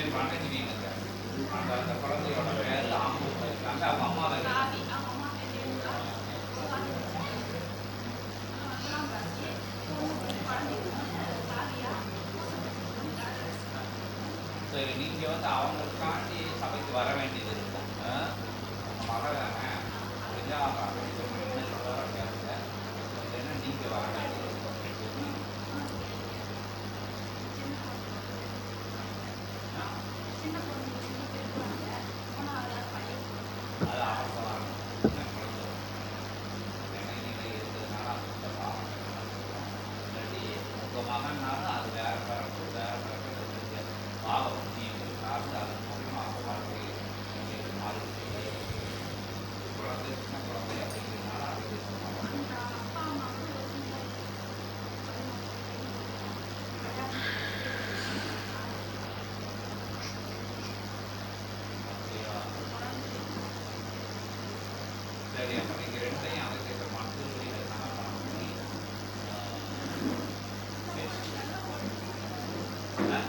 போய் வணங்கினீங்க அந்த அந்த குழந்தையோட பேர் ஆம்பூர் இருக்காங்க. அவங்க அம்மா தான் காவி அவங்க அம்மா பேர் சரி நீங்கள் வந்து அவங்களுக்காண்டி சபைக்கு வர வேண்டியது இருக்கும். மகள் தானே அப்படின்னா அவங்க அப்படி சொல்லி சொல்ல முடியாதுங்க இல்லைன்னா நீங்கள் வர வேண்டியது இருக்கும் அது சரி அப்போ நீங்கள் ரெண்டையும் அதுக்கு மனசு என்ன பண்ண முடியும் ஆ?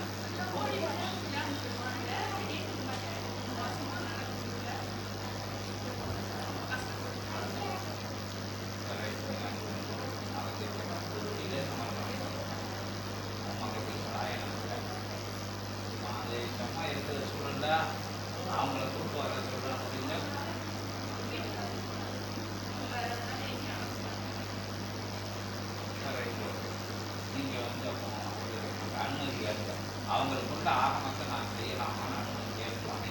அவங்கள கூட்டு வர சொல்ல முடியுங்க நீங்க வந்து அப்போ ஒரு அனுமதி கேட்க அவங்களுக்கு ஆகமத்தை நான் செய்யலாமான்னு அனுமதி கேட்கலாம்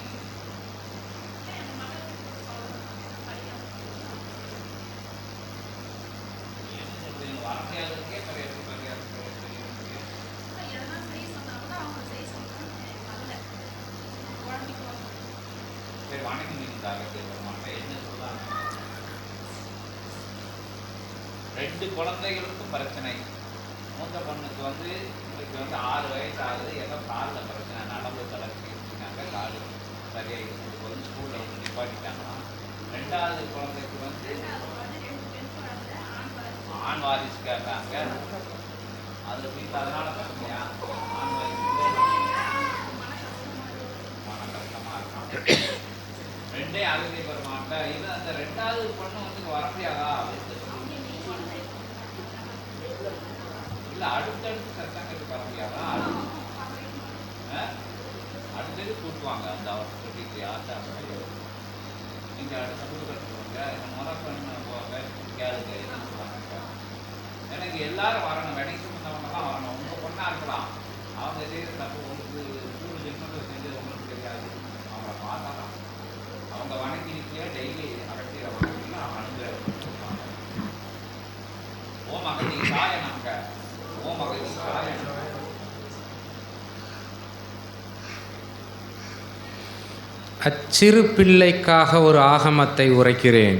என்ன சொல்றீங்க வார்த்தையாளருக்கே கிடையாது சரி வணங்கி நீங்க கேட்க என்ன சொல்றாங்க ரெண்டு குழந்தைகளுக்கும் பிரச்சனை மூத்த பொண்ணுக்கு வந்து இப்போ வந்து ஆறு வயசு ஆகுது ஏதோ காலில் பிரச்சனை நடந்து தளர்ச்சி இருக்காங்க கால் சரியாக இருக்குது வந்து ஸ்கூலில் வந்து நிப்பாட்டிட்டாங்கன்னா ரெண்டாவது குழந்தைக்கு வந்து ஆண் வாரிசு கேட்டாங்க அதில் வீட்டில் அதனால பிரச்சனையா? ஆண் வாரிசு மன கஷ்டமாக இருக்கான். ரெண்டே அகதி பெருமாட்ட இது அந்த ரெண்டாவது பொண்ணு வந்து வரப்படியாதா அப்படின்னு இல்ல அடுத்தடுத்து சத்தங்களுக்கு வர முடியாதா அடுத்தது கூட்டுவாங்க அந்த அவர் சொல்லிட்டு யார்கிட்ட நீங்க அடுத்த கொடுக்கறதுங்க முறை பண்ண போவாங்க கேளுங்க என்ன சொல்லுவாங்க. எனக்கு எல்லாரும் வரணும். வெடிக்கு முன்னவங்கலாம் வரணும். உங்க பொண்ணா இருக்கலாம். அவங்க செய்யற தப்பு உங்களுக்கு மூணு ஜென்மத்தில் செஞ்சது உங்களுக்கு தெரியாது. அவங்கள பார்த்தா அச்சிறு பிள்ளைக்காக ஒரு ஆகமத்தை உரைக்கிறேன்.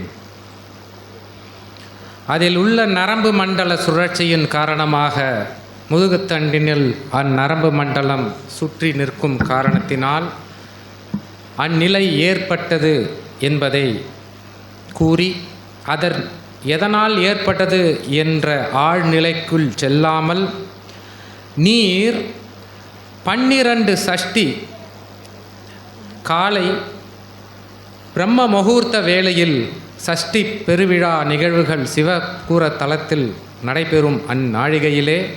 அதில் உள்ள நரம்பு மண்டல சுழற்சியின் காரணமாக முதுகுத்தண்டினில் அந்நரம்பு மண்டலம் சுற்றி நிற்கும் காரணத்தினால் அந்நிலை ஏற்பட்டது என்பதை கூறி அதன் எதனால் ஏற்பட்டது என்ற ஆழ்நிலைக்குள் செல்லாமல் நீர் பன்னிரண்டு சஷ்டி காலை பிரம்ம முகூர்த்த வேளையில் சஷ்டி பெருவிழா நிகழ்வுகள் சிவகூர தலத்தில் நடைபெறும் அந்நாழிகையிலே.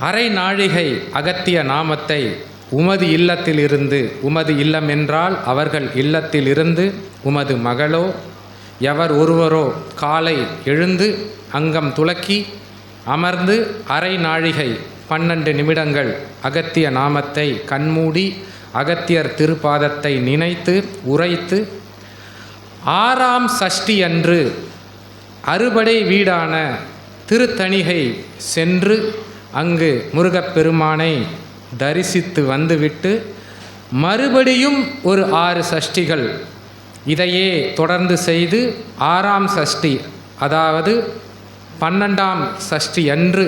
அரை நாழிகை அகத்திய நாமத்தை உமது இல்லத்திலிருந்து உமது இல்லம் என்றால் அவர்கள் இல்லத்திலிருந்து உமது மகளோ எவர் ஒருவரோ காலை எழுந்து அங்கம் துலக்கி அமர்ந்து அரை நாழிகை பன்னெண்டு நிமிடங்கள் அகத்திய நாமத்தை கண்மூடி அகத்தியர் திருப்பாதத்தை நினைத்து உரைத்து ஆறாம் சஷ்டி அன்று அறுபடை வீடான திருத்தணிகை சென்று அங்கு முருகப்பெருமானை தரிசித்து வந்துவிட்டு மறுபடியும் ஒரு ஆறு சஷ்டிகள் இதையே தொடர்ந்து செய்து ஆறாம் சஷ்டி அதாவது பன்னெண்டாம் சஷ்டி அன்று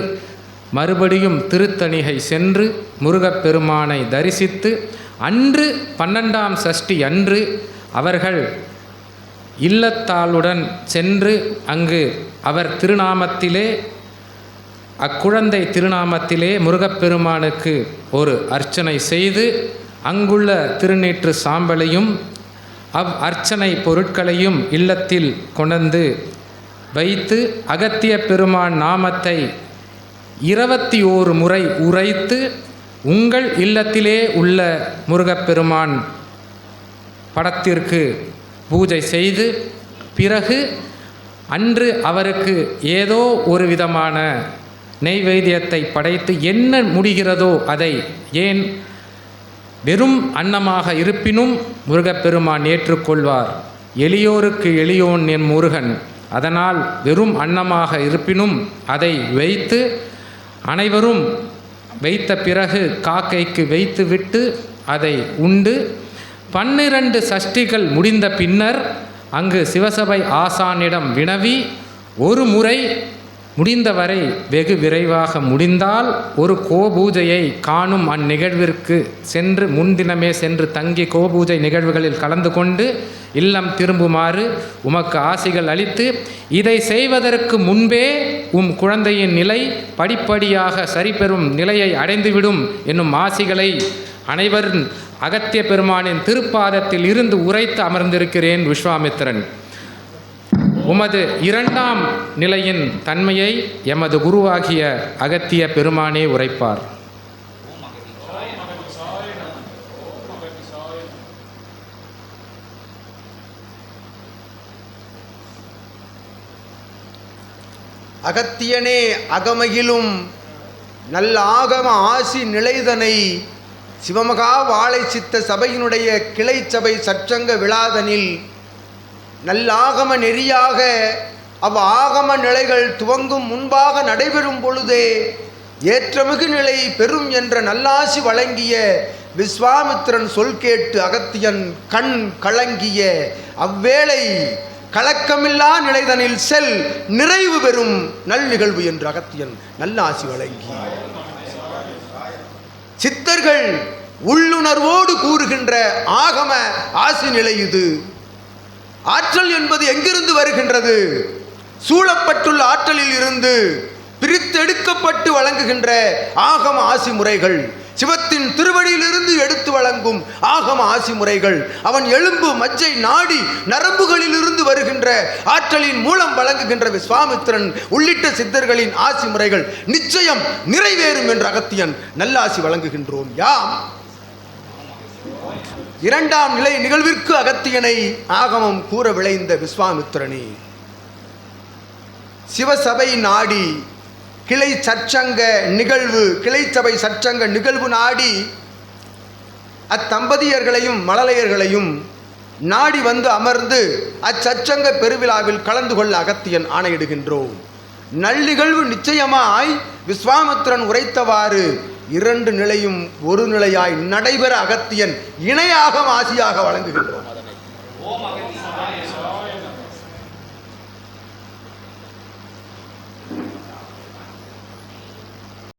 மறுபடியும் திருத்தணிகை சென்று முருகப்பெருமானை தரிசித்து அன்று பன்னெண்டாம் சஷ்டி அன்று அவர்கள் இல்லத்தாளுடன் சென்று அங்கு அவர் திருநாமத்திலே அக்குழந்தை திருநாமத்திலே முருகப்பெருமானுக்கு ஒரு அர்ச்சனை செய்து அங்குள்ள திருநீற்று சாம்பலையும் அவ் அர்ச்சனை பொருட்களையும் இல்லத்தில் கொணந்து வைத்து அகத்திய பெருமான் நாமத்தை இருபத்தி ஓரு முறை உரைத்து உங்கள் இல்லத்திலே உள்ள முருகப்பெருமான் படத்திற்கு பூஜை செய்து பிறகு அன்று அவருக்கு ஏதோ ஒரு விதமான நெய்வேத்தியத்தை படைத்து என்ன முடிகிறதோ அதை ஏன் வெறும் அன்னமாக இருப்பினும் முருகப்பெருமான் ஏற்றுக்கொள்வார். எளியோருக்கு எளியோன் என் முருகன். அதனால் வெறும் அன்னமாக இருப்பினும் அதை வைத்து அனைவரும் வைத்த பிறகு காக்கைக்கு வைத்துவிட்டு அதை உண்டு. பன்னிரண்டு சஷ்டிகள் முடிந்த பின்னர் அங்கு சிவசபை ஆசானிடம் வினவி ஒரு முறை முடிந்தவரை வெகு விரைவாக முடிந்தால் ஒரு கோபூஜையை காணும் அந்நிகழ்விற்கு சென்று முன்தினமே சென்று தங்கி கோபூஜை நிகழ்வுகளில் கலந்து கொண்டு இல்லம் திரும்புமாறு உமக்கு ஆசிகள் அளித்து இதை செய்வதற்கு முன்பே உம் குழந்தையின் நிலை படிப்படியாக சரிபெறும் நிலையை அடைந்துவிடும் என்னும் ஆசிகளை அனைவரும் அகத்திய பெருமானின் திருப்பாதத்தில் இருந்து உரைத்து அமர்ந்திருக்கிறேன் விஸ்வாமித்திரன். உமது இரண்டாம் நிலையின் தன்மையை எமது குருவாகிய அகத்திய பெருமானே உரைப்பார். அகத்தியனே அகமகிலும் நல்ல ஆகம ஆசி நிலைதனை சிவமகா வாழை சித்த சபையினுடைய கிளை சபை சற்றங்க விழாதனில் நல்லாகம நெறியாக அவ் ஆகம நிலைகள் துவங்கும் முன்பாக நடைபெறும் பொழுதே ஏற்றமிகு நிலை பெறும் என்ற நல்லாசி வழங்கிய விஸ்வாமித்திரன் சொல் கேட்டு அகத்தியன் கண் கலங்கிய அவ்வேளை கலக்கமில்லா நிலைதனில் செல் நிறைவு பெறும் நல் நிகழ்வு என்று அகத்தியன் நல்லாசி வழங்கி. சித்தர்கள் உள்ளுணர்வோடு கூறுகின்ற ஆகம ஆசி நிலை இது. ஆற்றல் என்பது எங்கிருந்து வருகின்றது? சூழப்பட்டுள்ள ஆற்றலில் இருந்து பிரித்தெடுக்கப்பட்டு வழங்குகின்ற ஆகம ஆசி முறைகள். சிவத்தின் திருவடியிலிருந்து எடுத்து வழங்கும் ஆகம ஆசி முறைகள். அவன் எலும்பு மஜ்ஜை நாடி நரம்புகளிலிருந்து வருகின்ற ஆற்றலின் மூலம் வழங்குகின்ற விஸ்வாமித்திரன் உள்ளிட்ட சித்தர்களின் ஆசி முறைகள் நிச்சயம் நிறைவேறும் என்ற அகத்தியன் நல்லாசி வழங்குகின்றோம். யாம்? இரண்டாம் நிலை நிகழ்விற்கு அகத்தியனை ஆகமம் கூற விளைந்த விஸ்வாமித்திரனே. சிவசபை நாடி கிளை சற்சங்க நிகழ்வு கிளை சபை சற்சங்க நிகழ்வு நாடி அத்தம்பதியர்களையும் மழலையர்களையும் நாடி வந்து அமர்ந்து அச்சச்சங்க பெருவிழாவில் கலந்து கொள்ள அகத்தியன் ஆணையிடுகின்றோம். நள்ளிகழ்வு நிச்சயமாய் விஸ்வாமித்திரன் உரைத்தவாறு இரண்டு நிலையும் ஒரு நிலையாய் நடைபெற அகத்தியன் இணையாக ஆசியாக வழங்குகின்றோம்.